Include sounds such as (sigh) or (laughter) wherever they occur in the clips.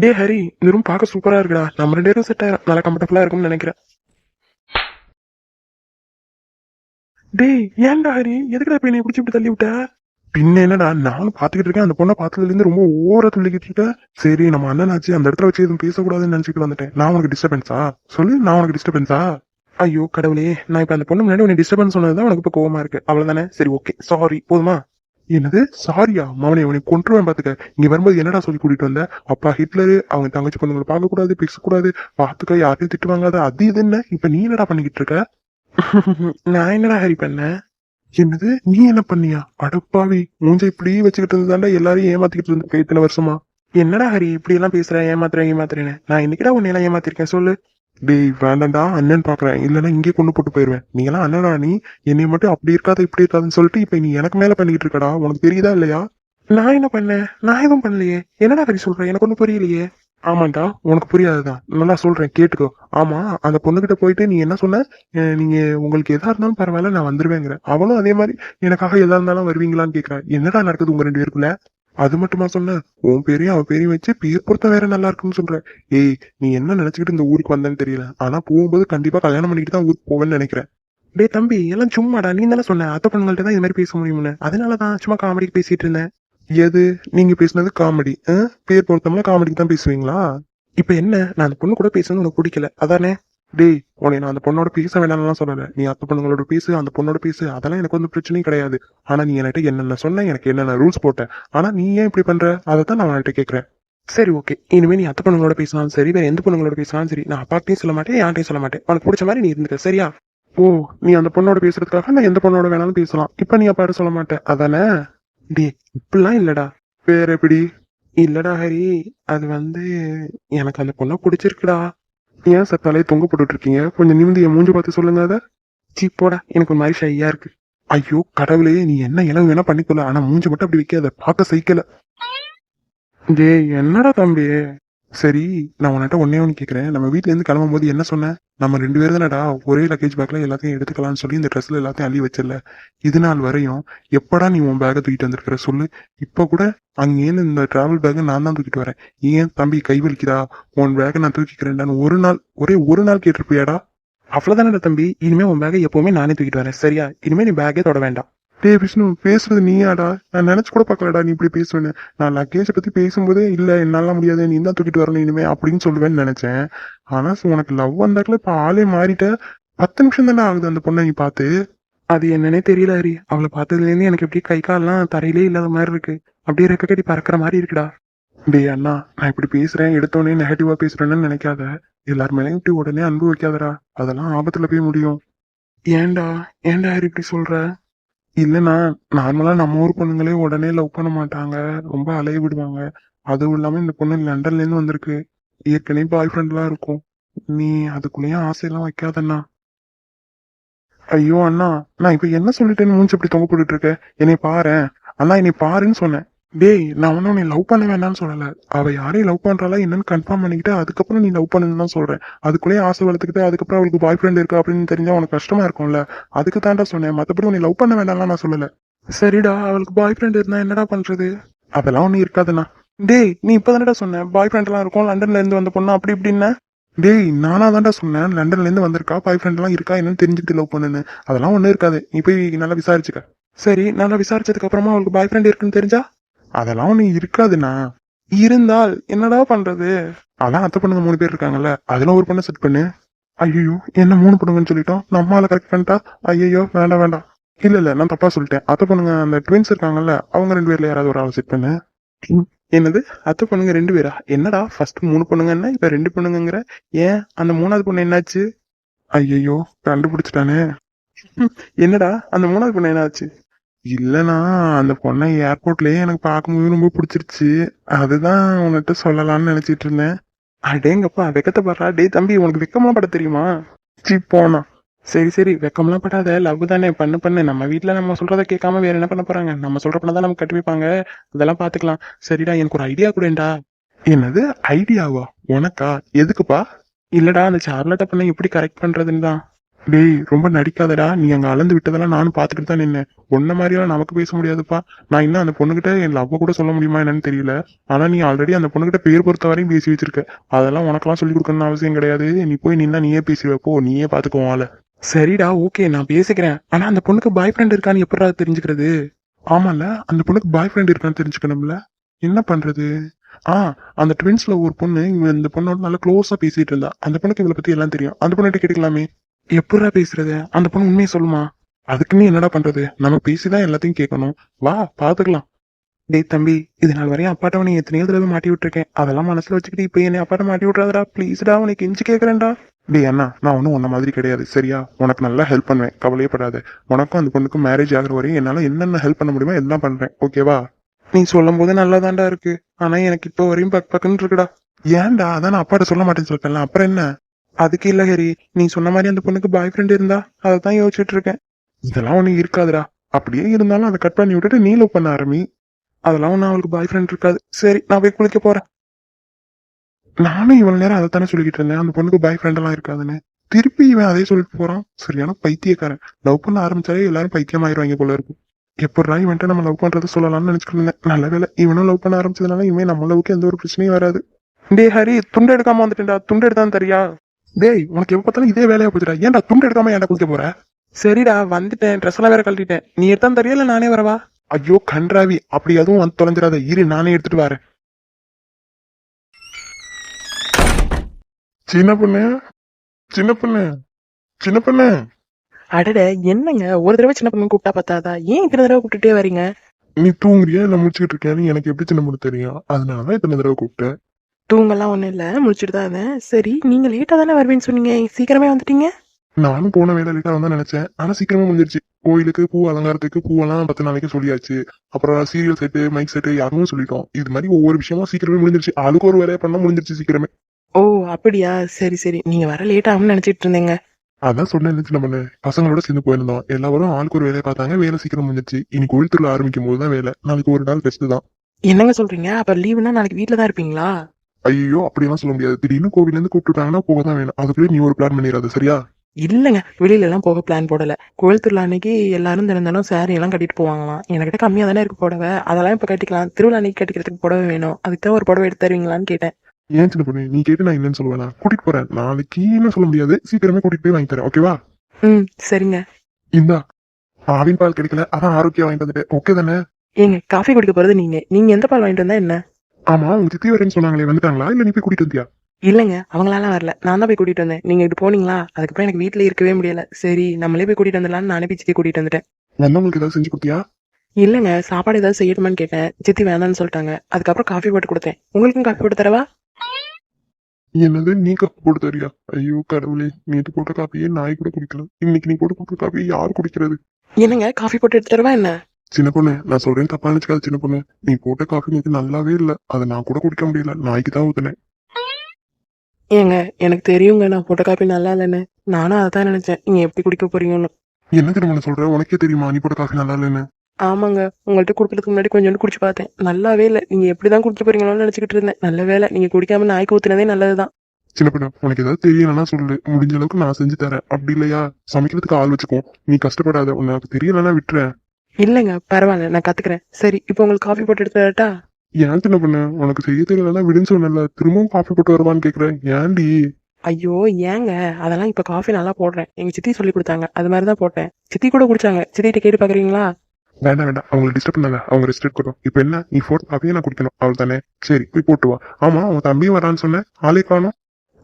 டே ஹரி இந்த ரூம் பார்க்க சூப்பரா இருக்குடா. நம்ம ரெண்டு பேரும் செட் ஆயிரும். நல்லா கம்ஃபர்டபுளா இருக்கும்னு நினைக்கிறேன். டேய் ஏன்டா ஹரி? எதுக்குடா இப்போ என்னை பிடிச்சி இப்படி தள்ளி விட்ட? பின்ன என்னடா நானும் பாத்துக்கிட்டு இருக்கேன். அந்த பொண்ணை பார்த்ததுல இருந்து ரொம்ப ஓவரா துள்ளிக்கிட்டு இருக்கேன் சரி நம்ம அண்ணனாச்சு அந்த இடத்துல வச்சு எதுவும் பேசக்கூடாதுன்னு நினைச்சிட்டு வந்துட்டேன். நான் உனக்கு டிஸ்டர்பன்ஸா சொல்லு நான் உனக்கு டிஸ்டர்பன்ஸா ஐயோ கடவுளே. நான் இப்ப அந்த பொண்ணு முன்னாடி உனக்கு டிஸ்டர்பன்ஸ் சொன்னதுதான் உனக்கு இப்ப கோவமா இருக்கு. அவ்வளவுதானே? சரி ஓகே சாரி போதுமா? என்னது? சாரியா மவனே அவனை கொண்டுருவேன் பாத்துக்க. இங்க வரும்போது என்னடா சொல்லி கூட்டிட்டு வந்த? அப்பா ஹிட்லரு அவங்க தங்கச்சி பொண்ணுங்களை பார்க்க கூடாது பேசக்கூடாது. பாத்துக்க யாரையும் திட்டு வாங்காத. அது இது என்ன? இப்ப நீ என்னடா பண்ணிக்கிட்டு இருக்க? (laughs) நான் என்னடா ஹரி பண்ணேன் என்னது? நீ என்ன பண்ணியா? அடப்பாவி. மூஞ்ச இப்படி வச்சுக்கிட்டு இருந்தாண்டா எல்லாரையும் ஏமாத்திக்கிட்டு இருந்த இத்தனை வருஷமா? என்னடா ஹரி இப்படி எல்லாம் பேசுற? ஏமாத்துறேன் ஏமாத்துறேன்னு. நான் இன்னைக்குடா உன்னை எல்லாம் ஏமாத்திருக்கேன்? சொல்லு. டேய் வேண்டாம்டா அண்ணன் பாக்குறேன். இல்லைன்னா இங்கே கொண்டு போட்டு போயிருவேன். நீ எல்லாம் அண்ணனா நீ என்னை மட்டும் அப்படி இருக்காத இப்படி இருக்காதுன்னு சொல்லிட்டு இப்ப நீ எனக்கு மேல பண்ணிக்கிட்டு இருக்கடா. உனக்கு தெரியுதா இல்லையா? நான் என்ன பண்ணேன்? நான் எதுவும் பண்ணலையே. என்னடா ஹரி சொல்றேன் எனக்கு ஒன்றும் புரியலையே. ஆமாண்டா உனக்கு புரியாதுதான் நல்லா சொல்றேன் கேட்டுக்கோ. ஆமா அந்த பொண்ணுகிட்ட போயிட்டு நீ என்ன சொன்ன? நீங்க உங்களுக்கு எதா இருந்தாலும் பரவாயில்ல நான் வந்துருவேங்கிற. அவளும் அதே மாதிரி எனக்காக எதா இருந்தாலும் வருவீங்களான்னு கேக்குறா. என்னடா நடக்குது உங்க ரெண்டு பேருக்குள்ள? அது மட்டுமா சொன்ன உன் பேரையும் அவன் பேரையும் வச்சு பேர் பொருத்தம் வேற நல்லா இருக்குன்னு சொல்ற. ஏய் நீ என்ன நினைச்சுக்கிட்டு இந்த ஊருக்கு வந்தேன்னு தெரியல. ஆனா போகும்போது கண்டிப்பா கல்யாணம் பண்ணிக்கிட்டு தான் ஊருக்கு போவேன்னு நினைக்கிறேன். டேய் தம்பி எல்லாம் சும்மாடா. நீ தானே சொன்ன. அத்தை பொண்ணுங்கள்ட்ட தான் இது மாதிரி பேச முடியும்னு. அதனாலதான் சும்மா காமெடிக்கு பேசிட்டு இருந்தேன். எது? நீங்க பேசுனது காமெடி. பேர் பொருத்தம்னா காமெடிக்கு தான் பேசுவீங்களா? இப்ப என்ன? நான் அந்த பொண்ணு கூட பேசுறது உனக்கு பிடிக்கல. அதானே? டேய் உன்னை நான் அந்த பொண்ணோட பேச வேணாம்லாம் சொல்லல. நீ அத்தை பொண்ணுங்களோட பேசு அந்த பொண்ணோட பேசு. அதெல்லாம் எனக்கு வந்து பிரச்சனையும் கிடையாது. ஆனா நீ என்கிட்ட என்னென்ன சொன்ன எனக்கு என்னென்ன ரூல்ஸ் போட்ட ஆனா நீ ஏன் இப்படி பண்ற? அதை தான் நான் உன்கிட்ட கேட்குறேன் சரி ஓகே இனிமேல் நீ அத்தை பொண்ணுங்களோட பேசினாலும் சரி வேற எந்த பொண்ணுங்களோட பேசினாலும் சரி நான் அப்பாட்டையும் சொல்ல மாட்டேன் யார்ட்டையும் சொல்ல மாட்டேன். உனக்கு பிடிச்ச மாதிரி நீ இருந்துக்க சரியா? ஓ நீ அந்த பொண்ணோட பேசுறதுக்காக நான் எந்த பொண்ணோட வேணாலும் பேசலாம். இப்ப நீ அப்பாட்ட சொல்ல மாட்டேன் அதானே? டே இப்படிலாம் இல்லடா. வேற எப்படி? இல்லடா ஹரி அது வந்து எனக்கு அந்த பொண்ணை பிடிச்சிருக்குடா. ஏன் சார் தலையை தொங்க போட்டுட்டு இருக்கீங்க கொஞ்சம் நிமிந்து என் மூஞ்சி பார்த்து சொல்லுங்க அதை. சீ போடா. எனக்கு ஒரு மாதிரி ஷையா இருக்கு. ஐயோ கடவுளே நீ என்ன இளவு வேணா பண்ணிக்கொள்ள. ஆனா மூஞ்சி மட்டும் அப்படி வைக்காத. பார்க்க சைக்கல டேய் என்னடா தம்பி? சரி நான் உன்கிட்ட ஒன்னே ஒன்று கேட்குறேன் நம்ம வீட்டிலேருந்து இருந்து கிளம்பும் போது என்ன சொன்னேன் நம்ம ரெண்டு பேரும் தானடா ஒரே லக்கேஜ் பேக்ல எல்லாத்தையும் எடுத்துக்கலாம்னு சொல்லி இந்த ட்ரெஸ்ல எல்லாத்தையும் அள்ளி வச்சிடல இது நாள் வரையும் எப்படா நீ உன் பேக்கை தூக்கிட்டு வந்திருக்கிற சொல்லு. இப்போ கூட அங்கேருந்து இந்த டிராவல் பேக்கை நான் தான் தூக்கிட்டு வரேன். ஏன் தம்பி கை வலிக்குதா? உன் பேக்கை நான் தூக்கிக்கிறேன்டான்னு ஒரு நாள் ஒரே ஒரு நாள் கேட்டிருப்பியாடா? அவ்வளவுதானடா தம்பி. இனிமே உன் பேக்கை எப்பவுமே நானே தூக்கிட்டு வரேன். சரியா? இனிமே நீ பேக்கே தொட வேண்டாம். டே விஷ்ணு பேசுறது நீயாடா? நான் நினைச்சு கூட பார்க்கலடா நீ இப்படி பேசுவேன்னு. நான் லக்கேஜை பத்தி பேசும்போதே இல்ல என்னால முடியாது நீ தான் தூக்கிட்டு வரணும் இனிமே அப்படின்னு சொல்லுவேன்னு நினைச்சேன். ஆனா உனக்கு லவ் வந்தாக்கல இப்ப ஆளே மாறிட்ட. பத்து நிமிஷம் தானே ஆகுது அந்த பொண்ணை நீ பார்த்து. அது என்னன்னே தெரியல ஹரி. அவளை பார்த்ததுலேருந்து எனக்கு எப்படி கை கால்லாம் தரையிலே இல்லாத மாதிரி இருக்கு. அப்படியே ரெக்க கட்டி பறக்கிற மாதிரி இருக்குடா. டேய் அண்ணா நான் இப்படி பேசுறேன் எடுத்தோடனே நெகட்டிவா பேசுறேன்னு நினைக்காத. எல்லார் மேலேயும் இப்படி உடனே அன்பு வைக்காதடா. அதெல்லாம் ஆபத்துல போய் முடியும். ஏன்டா ஏன்டா ஹரி இப்படி சொல்ற? இல்லைண்ணா நார்மலா நம்ம ஊர் பொண்ணுங்களே உடனே லவ் பண்ண மாட்டாங்க. ரொம்ப அலைய விடுவாங்க. அதுவும் இல்லாம இந்த பொண்ணு லண்டன்ல இருந்து வந்திருக்கு. ஏற்கனவே பாய் ஃப்ரெண்ட்லாம் இருக்கும். நீ அதுக்குள்ளேயும் ஆசையெல்லாம் வைக்காதண்ணா. ஐயோ அண்ணா நான் இப்ப என்ன சொல்லிட்டேன்னு மூஞ்சி இப்படி தொங்க போட்டுட்டு இருக்க? என்னை பாரு அண்ணா என்னை பாருன்னு சொன்னேன். டேய் நான் ஒன்றும் நீ லவ் பண்ண வேண்டாம்னு சொல்லலை. அவள் யாரையும் லவ் பண்ணுறாளா என்னன்னு கன்ஃபார்ம் பண்ணிக்கிட்டு அதுக்கப்புறம் நீ லவ் பண்ணுன்னு தான் சொல்கிறேன் அதுக்குள்ளேயே ஆசை வளர்த்துக்கிட்டு அதுக்கப்புறம் அவளுக்கு பாய் ஃப்ரெண்ட் இருக்கு அப்படின்னு தெரிஞ்சா உனக்கு கஷ்டமாக இருக்கும்ல. அதுக்கு தாண்டா சொன்னேன். மற்றபடி உன்னை லவ் பண்ண வேண்டாம்லாம் நான் சொல்லலை. சரிடா அவளுக்கு பாய் ஃப்ரெண்ட் இருந்தால் என்னடா பண்ணுறது அதெல்லாம் ஒன்றும் இருக்காதுண்ணா. டேய் நீ இப்பதானடா சொன்ன. பாய் ஃப்ரெண்ட்லாம் இருக்கும் லண்டன்லேருந்து வந்த பொண்ணு? அப்படி இப்படின்னா. டேய் நானா தான்டா சொன்னேன். லண்டன்லேருந்து வந்திருக்கா? பாய் ஃப்ரெண்ட்லாம் இருக்கா? என்னன்னு தெரிஞ்சுக்கிட்டு லவ் பண்ணுன்னு. அதெல்லாம் ஒன்றும் இருக்காது. நீ போய் நல்லா விசாரிச்சுக்க. சரி நல்லா விசாரிச்சதுக்கப்புறமா அவளுக்கு பாய் ஃப்ரெண்ட் இருக்குன்னு தெரிஞ்சா? அதெல்லாம் ஒன்று இருக்காதுண்ணா. இருந்தால் என்னடா பண்றது? அதான் அத்தை பொண்ணுங்க மூணு பேர் இருக்காங்கல்ல அதெல்லாம் ஒரு பொண்ணை செட் பண்ணு. ஐயோ என்ன மூணு பொண்ணுங்கன்னு சொல்லிட்டோம். நம்மளால கரெக்ட் பண்ணிட்டா? ஐயோ வேண்டாம் வேண்டாம். இல்ல இல்ல நான் தப்பா சொல்லிட்டேன். அத்தை பொண்ணுங்க அந்த ட்வின்ஸ் இருக்காங்கல்ல அவங்க ரெண்டு பேர்ல யாராவது ஒரு ஆள் செட் பண்ணு. ம், என்னது? அத்தை பொண்ணுங்க ரெண்டு பேரா? என்னடா ஃபர்ஸ்ட் மூணு பொண்ணுங்கன்னா இப்ப ரெண்டு பொண்ணுங்கங்கிற? ஏன்? அந்த மூணாவது பொண்ணு என்னாச்சு? ஐயோ கண்டுபிடிச்சிட்டானே. ம், என்னடா அந்த மூணாவது பொண்ணு என்னாச்சு? இல்லனா அந்த பொண்ணை ஏர்போர்ட்லயே எனக்கு பார்க்கும்போது ரொம்ப பிடிச்சிருச்சு. அதுதான் உன்கிட்ட சொல்லலாம்னு நினைச்சிட்டு இருந்தேன். அடேங்கப்பா வெக்கத்தை படுறா. டேய் தம்பி உனக்கு வெக்கம்லாம் பட தெரியுமா? சி போனா. சரி சரி வெக்கம்லாம் படாத. லவ் தானே. பண்ணு பண்ணு. நம்ம வீட்டில் நம்ம சொல்றத கேட்காம வேற என்ன பண்ண போறாங்க? நம்ம சொல்ற பண்ணதான் நமக்கு கட்டி வைப்பாங்க அதெல்லாம் பாத்துக்கலாம். சரிடா எனக்கு ஒரு ஐடியா கூடண்டா என்னது? ஐடியாவா உனக்கா? எதுக்குப்பா? இல்லடா அந்த சார்லட்டை பண்ண எப்படி கரெக்ட் பண்றதுன்னு தான் டேய் ரொம்ப நடிக்காதடா. நீ அங்க அளந்து விட்டதெல்லாம் நானும் பார்த்துட்டு தான் நின்னேன். ஒன்ன மாதிரியெல்லாம் நமக்கு பேச முடியாதுப்பா. நான் இன்னும் அந்த பொண்ணுகிட்ட என் லவ்வ கூட சொல்ல முடியுமா என்னன்னு தெரியல. ஆனா நீ ஆல்ரெடி அந்த பொண்ணுகிட்ட பேர் பொறுத்த வரையும் பேசி வச்சிருக்க. அதெல்லாம் உனக்கெல்லாம் சொல்லி கொடுக்கணும்னு அவசியம் கிடையாது. நீ போய் நின்னா நீயே பேசி வைப்போ நீயே பாத்துக்குவால சரிடா ஓகே நான் பேசிக்கிறேன். ஆனா அந்த பொண்ணுக்கு பாய் ஃப்ரெண்ட் இருக்கான்னு எப்படா தெரிஞ்சுக்கிறது? ஆமால அந்த பொண்ணுக்கு பாய் ஃப்ரெண்ட் இருக்கான்னு தெரிஞ்சுக்கணும்ல. என்ன பண்றது? ஆ அந்த ட்வின்ஸ்ல ஒரு பொண்ணு இந்த பொண்ணோட நல்லா க்ளோஸா பேசிட்டு இருந்தா. அந்த பொண்ணுக்கு இவளை பத்தி எல்லாம் தெரியும். அந்த பொண்ணுகிட்ட கேட்டுக்கலாமே. எப்படா பேசுறது? அந்த பொண்ணு உண்மையை சொல்லுமா? அதுக்கு நீ என்னடா பண்றது? நம்ம பேசிதான் எல்லாத்தையும் கேட்கணும். வா பாத்துக்கலாம். டேய் தம்பி இது நாள் வரையும் அப்பாட்ட உனக்கு எத்தனையோ தடவை மாட்டி விட்டுருக்கேன். அதெல்லாம் மனசுல வச்சுக்கிட்டு இப்போ என்னை அப்பாட்ட மாட்டி விட்றாதடா ப்ளீஸ்டா உனக்கு எஞ்சி கேட்கறேன்டா டேய் அண்ணா நான் ஒன்றும் உன்ன மாதிரி கிடையாது. சரியா? உனக்கு நல்லா ஹெல்ப் பண்ணுவேன். கவலையப்படாத. உனக்கும் அந்த பொண்ணுக்கும் மேரேஜ் ஆகிற வரையும் என்னால என்னென்ன ஹெல்ப் பண்ண முடியுமோ எல்லாம் பண்றேன். ஓகேவா நீ சொல்லும் போது நல்லாதான்டா இருக்கு. ஆனா எனக்கு இப்போ வரையும் பக் பக்குன்னு இருக்குடா. ஏன்டா? அதான் நான் அப்பாட்ட சொல்ல மாட்டேன்னு சொல்லிட்டேன்ல. அப்புறம் என்ன? அதுக்கு இல்ல ஹரி நீ சொன்ன மாதிரி அந்த பொண்ணுக்கு பாய் ஃப்ரெண்ட் இருந்தா அதை தான் யோசிச்சுட்டு இருக்கேன் இதெல்லாம் ஒன்னும் இருக்காதுடா. அப்படியே இருந்தாலும் அதை கட் பண்ணி விட்டுட்டு நீ லவ் பண்ண ஆரம்பி. அதெல்லாம் ஒன்றும் அவளுக்கு பாய் ஃப்ரெண்ட் இருக்காது. சரி நான் போய் குளிக்க போறேன். நானும் இவ்வளவு நேரம் அதை தானே சொல்லிக்கிட்டு இருந்தேன். அந்த பொண்ணுக்கு பாய் ஃப்ரெண்ட் எல்லாம் இருக்காதுன்னு. திருப்பி இவன் அதே சொல்லிட்டு போறான். சரியான பைத்தியக்காரன். லவ் பண்ண ஆரம்பிச்சாலே எல்லாரும் பைத்தியம் ஆயிடுவாங்க போல இருக்கும் எப்படா இவன்ட்ட நம்ம லவ் பண்றதை சொல்லலாம்னு நினைச்சுட்டு இருந்தேன். நல்ல வேலை இவனும் லவ் பண்ண ஆரம்பிச்சதுனால இவன் நம்ம லவ்க்கு எந்த ஒரு பிரச்சனையும் வராது. டே ஹரி துண்டு எடுக்காம வந்துட்டேன்டா. துண்டு எடுத்தான் தெரியா? டேய் உனக்கு எப்ப பார்த்தாலும் இதே வேலையா போச்சுடா ஏன்டா துண்டு எடுக்காம ஏன்டா குளிக்க போற? சரிடா வந்துட்டேன். ட்ரெஸ் எல்லாம் வேற கழட்டிட்டேன். நீ எடுத்தான் தெரியா இல்ல நானே வரவா? ஐயோ கன்றாவி. அப்படி அதுவும் வந்து தொலைஞ்சிடாத. இரு நானே எடுத்துட்டு வரேன். சின்ன பொண்ணு. சின்ன பொண்ணு. சின்ன பொண்ணு. அடட என்னங்க? ஒரு தடவை சின்ன பொண்ணு கூப்பிட்டா பத்தாதா? ஏன் இத்தனை தடவை கூப்பிட்டுட்டே வரீங்க? நீ தூங்குறியா? இல்ல முடிச்சுக்கிட்டு இருக்கியான்னு எனக்கு எப்படி சின்ன பொண்ணு தெரியும்? அதனாலதான் இத்தனை தடவை கூப்பிட்டேன். தூங்கலாம் ஒண்ணும் இல்ல முடிச்சுட்டு தான் இருந்தேன். சரி நீங்க லேட்டா தானே வருவேன்னு சொன்னீங்க. சீக்கிரமே வந்துட்டீங்க? நானும் போன வேலை லேட்டா தான் நினைச்சேன். ஆனா சீக்கிரமா முடிஞ்சிருச்சு. கோயிலுக்கு பூ அலங்காரத்துக்கு பூவெல்லாம் பத்து நாளைக்கு சொல்லியாச்சு. அப்புறம் சீரியல் செட்டு மைக் செட்டு யாரும் சொல்லிட்டோம். இது மாதிரி ஒவ்வொரு விஷயமா சீக்கிரமே முடிஞ்சிருச்சு. ஆளுக்கு ஒரு வேலையை பண்ணா முடிஞ்சிருச்சு சீக்கிரமே. ஓ அப்படியா? சரி சரி. நீங்க வர லேட் ஆகும்னு நினைச்சிட்டு இருந்தீங்க. அதான் சொன்னேன் சின்ன பண்ணு? பசங்களோட சேர்ந்து போயிருந்தோம். எல்லாரும் ஆளுக்கு ஒரு வேலையை பார்த்தாங்க. வேலை சீக்கிரம் முடிஞ்சிருச்சு. இனி கோயில் திருவிழா ஆரம்பிக்கும் போது தான் வேலை. நாளைக்கு ஒரு நாள் ரெஸ்ட் தான். என்னங்க சொல்றீங்க? அப்ப லீவுனா நாளைக்கு வீட்ல தான் இருப்பீங்களா? ஐயோ அப்படியெல்லாம் சொல்ல முடியாது. திடீர்னு கோவில்ல இருந்து கூப்பிட்டுட்டாங்கன்னா போக தான் வேணும். அதுக்குள்ளே நீ ஒரு பிளான் பண்ணிடாது சரியா? இல்லங்க வெளியில எல்லாம் போக பிளான் போடல. கோயில் திருவிழா அன்னைக்கு எல்லாரும் தினந்தாலும் saree எல்லாம் கட்டிட்டு போவாங்களாம். என்கிட்ட கம்மியா தானே இருக்கு புடவை. அதெல்லாம் இப்ப கட்டிக்கலாம். திருவிழா அன்னைக்கு கட்டிக்கிறதுக்கு புடவை வேணும். அதுக்கு ஒரு புடவை எடுத்து தருவீங்களான்னு கேட்டேன். ஏன் சின்ன பொண்ணு? நீ கேட்டு நான் இல்லைன்னு சொல்லுவேன்? கூட்டிட்டு போறேன். நாளைக்குன்னு சொல்ல முடியாது. சீக்கிரமே கூட்டிட்டு போய் வாங்கி தரேன் ஓகேவா? ம் சரிங்க. இந்தா ஆவின் பால் கிடைக்கல. அதான் ஆரோக்கியம் வாங்கிட்டு வந்துட்டேன். ஓகே தானே? ஏங்க காஃபி குடிக்க போறது நீங்க. நீங்க எந்த பால் வாங்கிட்டு வந்தா என்ன? ஆமா உங்க சித்தி வரேன்னு சொன்னாங்களே வந்துட்டாங்களா? இல்ல நீ போய் கூட்டிட்டு வந்தியா? இல்லைங்க அவங்களால வரல. நான் தான் போய் கூட்டிட்டு வந்தேன். நீங்க இது போனீங்களா? அதுக்கப்புறம் எனக்கு வீட்ல இருக்கவே முடியல. சரி நம்மளே போய் கூட்டிட்டு வந்துடலாம்னு நானே போய் சித்தி கூட்டிட்டு வந்துட்டேன். வந்தவங்களுக்கு ஏதாவது செஞ்சு கொடுத்தியா? இல்லைங்க சாப்பாடு ஏதாவது செய்யணுமான்னு கேட்டேன். சித்தி வேணாம்னு சொல்லிட்டாங்க. அதுக்கப்புறம் காஃபி போட்டு கொடுத்தேன். உங்களுக்கும் காஃபி போட்டு தரவா? என்னது நீ காப்பி போட்டு தரியா ஐயோ கடவுளே நேற்று போட்ட காப்பியே நாய் கூட குடிக்கல. இன்னைக்கு நீ போட்டு கொடுத்த காப்பியை யார் குடிக்கிறது? என்னங்க காஃபி போட்டு எடுத்து தரவா என்ன? சின்ன பொண்ணு நான் சொல்றேன் தப்பா நினைச்சுக்காத சின்ன பொண்ணு. நீ போட்ட காஃபி நேற்று நல்லாவே இல்ல. அதை நான் கூட குடிக்க முடியல. நாய்க்கு தான் ஊத்துனேன். ஏங்க எனக்கு தெரியுங்க நான் போட்ட காஃபி நல்லா இல்லைன்னு. நானும் அதை தான் நினைச்சேன். நீங்க எப்படி குடிக்க போறீங்கன்னு. என்ன பொண்ணு சொல்ற? உனக்கே தெரியுமா நீ போட்ட காஃபி நல்லா இல்லைன்னு? ஆமாங்க. உங்கள்ட்ட குடுக்கறதுக்கு முன்னாடி கொஞ்சோண்டு குடிச்சு பார்த்தேன். நல்லாவே இல்லை. நீங்க எப்படிதான் குடிக்க போறீங்களோன்னு நினைச்சுக்கிட்டு இருந்தேன். நல்ல வேலை நீங்க குடிக்காம நாய்க்கு ஊத்துனதே நல்லதுதான். சின்ன பொண்ணு உனக்கு ஏதாவது தெரியலன்னா சொல்லு. முடிஞ்ச அளவுக்கு நான் செஞ்சு தரேன். அப்படி இல்லையா? சமைக்கிறதுக்கு ஆள் வச்சுக்கோ. நீ கஷ்டப்படாத. உனக்கு தெரியலன்னா விட்டுறேன். இல்லைங்க பரவாயில்ல நான் கத்துக்கிறேன். சரி இப்போ உங்களுக்கு காஃபி போட்டு எடுத்து தரட்டா? ஏன் சின்ன பொண்ணு? உனக்கு செய்ய தெரியலன்னா விடுன்னு சொன்னல திரும்பவும் காஃபி போட்டு வருவான்னு கேக்குறேன். ஏன்டி? ஐயோ ஏங்க அதெல்லாம் இப்ப காஃபி நல்லா போடுறேன். எங்க சித்தி சொல்லி கொடுத்தாங்க. அது மாதிரி தான் போட்டேன். சித்தி கூட குடிச்சாங்க. சித்திகிட்ட கேட்டு பாக்குறீங்களா? வேண்டாம் வேண்டாம். அவங்களை டிஸ்டர்ப் பண்ணாத. அவங்க ரெஸ்ட் எடுக்கட்டும் இப்போ என்ன? நீ ஃபோர்த் காஃபியே நான் குடிக்கணும். அவள் தானே சரி போய் போட்டு வா. ஆமா உன் தம்பியும் வரான்னு சொன்னேன். ஆளே காணும்.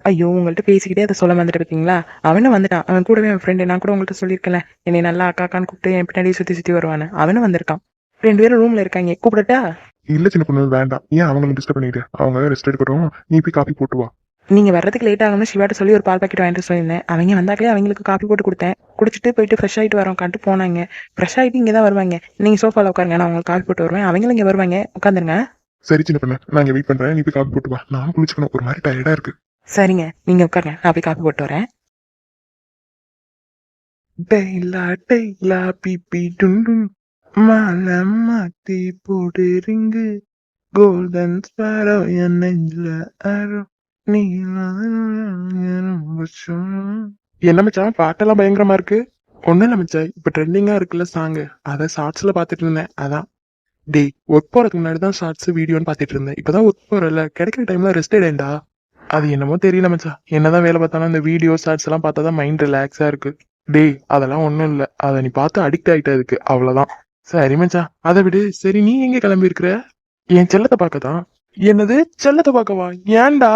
ஐயோ உங்கள்ட்ட பேசிக்கிட்டே அதை சொல்ல வந்துட்டு பார்த்தீங்களா அவனும் வந்துட்டான். அவன் கூடவே என் ஃப்ரெண்டு நான் கூட உங்கள்ட்ட சொல்லியிருக்கேன்ல. என்னை நல்லா அக்கா அக்கான்னு கூப்பிட்டு என் பின்னாடி சுத்தி சுத்தி வருவானு அவனும் வந்திருக்கான். ரெண்டு பேரும் ரூம்ல இருக்காங்க. கூப்பிடட்டா? இல்ல சின்ன பொண்ணு வேண்டாம். ஏன் அவங்களை டிஸ்டர்ப் பண்ணிட்டு அவங்க ரெஸ்ட் எடுக்கட்டும். நீ போய் காஃபி போட்டு வா. நீங்க வர்றதுக்கு லேட் ஆகும்னு சிவாட்ட சொல்லி ஒரு பால் பாக்கெட் வாங்கிட்டு சொல்லியிருந்தேன். அவங்க வந்தாக்களே அவங்களுக்கு காஃபி போட்டு கொடுத்தேன். குடிச்சிட்டு போயிட்டு ஃப்ரெஷ் ஆயிட்டு வரோம். கண்டு போனாங்க. ஃப்ரெஷ் ஆயிட்டு இங்க தான் வருவாங்க. நீங்க சோஃபால உட்காருங்க. நான் உங்களுக்கு காஃபி போட்டு வருவேன். அவங்களும் இங்க வருவாங்க. உட்காந்துருங்க. சரி சின்ன பொண்ணு. நான் இங்க வெயிட் பண்றேன். நீ போய் காஃபி போட்டு வா. நானும் குளிச்சுக்கணும். ஒரு மாதிரி டயர்டா இருக்கு. சரிங்க நீங்க உட்காருங்க. நான் போய் காஃபி போட்டு வரேன். டெய்லா டெய்லா பிபி டுண்டும் மாலை மாத்தி போடு ரிங்கு. கோல்டன் ஸ்பாரோ என் நெஞ்சில அரோ நீ என்ன மச்சான் பாட்டெல்லாம் பயங்கரமா இருக்கு? ஒண்ணும் இல்லை மச்சான் இப்ப ட்ரெண்டிங்கா இருக்குல்ல சாங்கு அத ஷார்ட்ஸ்ல பாத்துட்டு இருந்தேன் அதான். டேய் ஒர்க் போறதுக்கு முன்னாடி தான் ஷார்ட்ஸ் வீடியோன்னு பாத்துட்டு இருந்தேன். இப்பதான் ஒர்க் போறல கிடைக்கிற டைம்ல ரெஸ்ட் எடுடா அது என்னமோ தெரியல மச்சான் என்னதான் வேலை பார்த்தாலும் இந்த வீடியோ ஷார்ட்ஸ் எல்லாம் பார்த்தா தான் மைண்ட் ரிலாக்ஸா இருக்கு. டேய் அதெல்லாம் ஒன்றும் இல்லை. அதை நீ பார்த்து அடிக்ட் ஆயிட்ட அதுக்கு. அவ்வளோதான் சரி மச்சான் அதை விடு. சரி நீ எங்கே கிளம்பி இருக்கிற என் செல்லத்தை பார்க்கதான் என்னது? செல்லத்தை பார்க்கவா? ஏன்டா?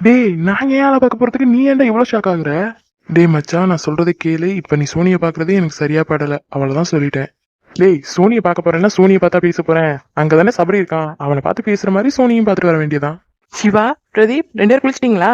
டேய் நான் ஏன் ஆளை பார்க்க போறதுக்கு நீ ஏன்டா இவ்வளவு ஷாக் ஆகுற? டேய் மச்சான் நான் சொல்றதை கேளு. இப்ப நீ சோனியை பார்க்கறது எனக்கு சரியா படல. அவ்வளோதான் சொல்லிட்டேன். டேய் சோனியை பார்க்க போறேன்னா சோனியை பார்த்தா பேச போறேன். அங்கதானே சபரி இருக்கான். அவனை பார்த்து பேசுற மாதிரி சோனியும் பார்த்துட்டு வர வேண்டியதான் சிவா பிரதீப் ரெண்டு பேரும் குளிச்சிட்டீங்களா?